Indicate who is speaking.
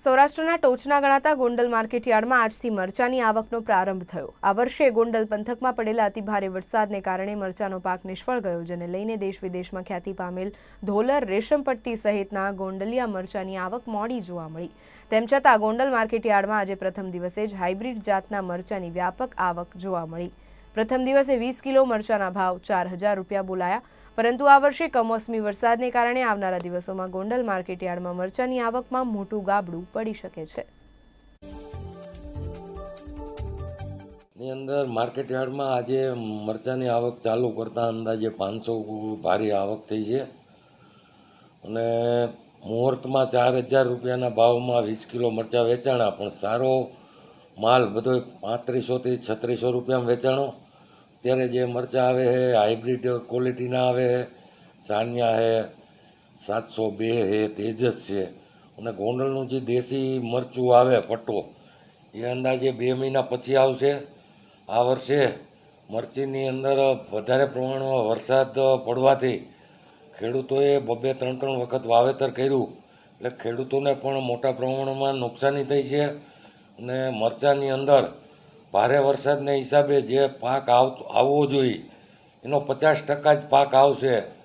Speaker 1: સૌરાષ્ટ્રના ટોચના ગણાતા ગોંડલ માર્કેટયાર્ડમાં આજથી મરચાની આવકનો પ્રારંભ થયો. આ વર્ષે ગોંડલ પંથકમાં પડેલા અતિભારે વરસાદને કારણે મરચાનો પાક નિષ્ફળ ગયો જેને લઈને દેશ વિદેશમાં ખ્યાતિ પામેલ ધોલર રેશમપટ્ટી સહિતના ગોંડલિયા મરચાની આવક મોડી જોવા મળી. તેમ છતાં ગોંડલ માર્કેટયાર્ડમાં આજે પ્રથમ દિવસે જ હાઇબ્રિડ જાતના મરચાની વ્યાપક આવક જોવા મળી. પ્રથમ દિવસે વીસ કિલો મરચાના ભાવ ચાર હજાર રૂપિયા બોલાયા. પરંતુ આ વર્ષે કમોસમી વરસાદને કારણે આવનારા દિવસોમાં ગોંડલ માર્કેટયાર્ડમાં મરચાની આવકમાં મોટું ગાબડું પડી શકે છે.
Speaker 2: ની અંદર માર્કેટ યાર્ડમાં આજે મરચાંની આવક ચાલુ કરતાં અંદાજે પાંચસો ભારી આવક થઈ છે. અને મુહૂર્તમાં ચાર હજાર રૂપિયાના ભાવમાં વીસ કિલો મરચાં વેચાણા, પણ સારો માલ બધો પાંત્રીસોથી છત્રીસો રૂપિયામાં વેચાણો. ત્યારે જે મરચાં આવે છે હાઇબ્રિડ ક્વોલિટીના આવે છે, સાનિયા છે, સાતસો બે છે, તેજસ છે. અને ગોંડલનું જે દેશી મરચું આવે પટ્ટો એ અંદાજે બે મહિના પછી આવશે. આ વર્ષે મરચીની અંદર વધારે પ્રમાણમાં વરસાદ પડવાથી ખેડૂતોએ બબે ત્રણ ત્રણ વખત વાવેતર કર્યું. એટલે ખેડૂતોને પણ મોટા પ્રમાણમાં નુકસાની થઈ છે. અને મરચાંની અંદર ભારે વરસાદને હિસાબે જે પાક આવતો આવવો જોઈએ એનો પચાસ ટકા જ પાક આવશે.